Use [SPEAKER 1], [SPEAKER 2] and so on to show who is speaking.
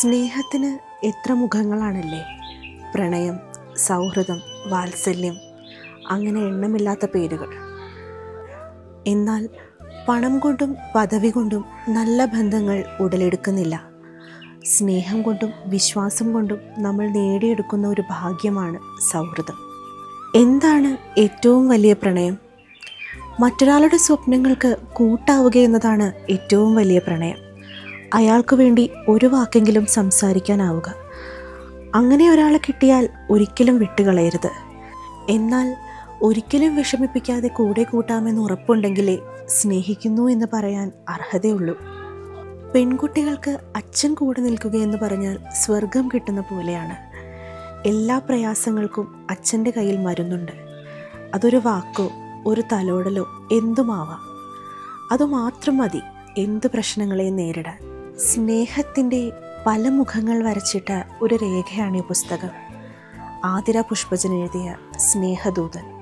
[SPEAKER 1] സ്നേഹത്തിന് എത്ര മുഖങ്ങളാണല്ലേ? പ്രണയം സൗഹൃദം വാത്സല്യം അങ്ങനെ എണ്ണമില്ലാത്ത പേരുകൾ. എന്നാൽ പണം കൊണ്ടും പദവി കൊണ്ടും നല്ല ബന്ധങ്ങൾ ഉടലെടുക്കുന്നില്ല. സ്നേഹം കൊണ്ടും വിശ്വാസം കൊണ്ടും നമ്മൾ നേടിയെടുക്കുന്ന ഒരു ഭാഗ്യമാണ് സൗഹൃദം. എന്താണ് ഏറ്റവും വലിയ പ്രണയം? മറ്റൊരാളുടെ സ്വപ്നങ്ങൾക്ക് കൂട്ടാവുക എന്നതാണ് ഏറ്റവും വലിയ പ്രണയം. അയാൾക്ക് വേണ്ടി ഒരു വാക്കെങ്കിലും സംസാരിക്കാനാവുക. അങ്ങനെ ഒരാളെ കിട്ടിയാൽ ഒരിക്കലും വിട്ടുകളയരുത്. എന്നാൽ ഒരിക്കലും വിഷമിപ്പിക്കാതെ കൂടെ കൂട്ടാമെന്ന് ഉറപ്പുണ്ടെങ്കിലേ സ്നേഹിക്കുന്നു എന്ന് പറയാൻ അർഹതയുള്ളൂ. പെൺകുട്ടികൾക്ക് അച്ഛൻ കൂടെ നിൽക്കുകയെന്ന് പറഞ്ഞാൽ സ്വർഗം കിട്ടുന്ന പോലെയാണ്. എല്ലാ പ്രയാസങ്ങൾക്കും അച്ഛന്റെ കയ്യിൽ മരുന്നുണ്ട്. അതൊരു വാക്കോ ഒരു തലോടലോ എന്തുമാവാം. അതുമാത്രം മതി എന്ത് പ്രശ്നങ്ങളെയും നേരിടാൻ. സ്നേഹത്തിന്റെ പല മുഖങ്ങൾ വരച്ചിട്ട ഒരു രേഖയാണ് ഈ പുസ്തകം. ആതിര പുഷ്പജൻ എഴുതിയ സ്നേഹദൂതൻ.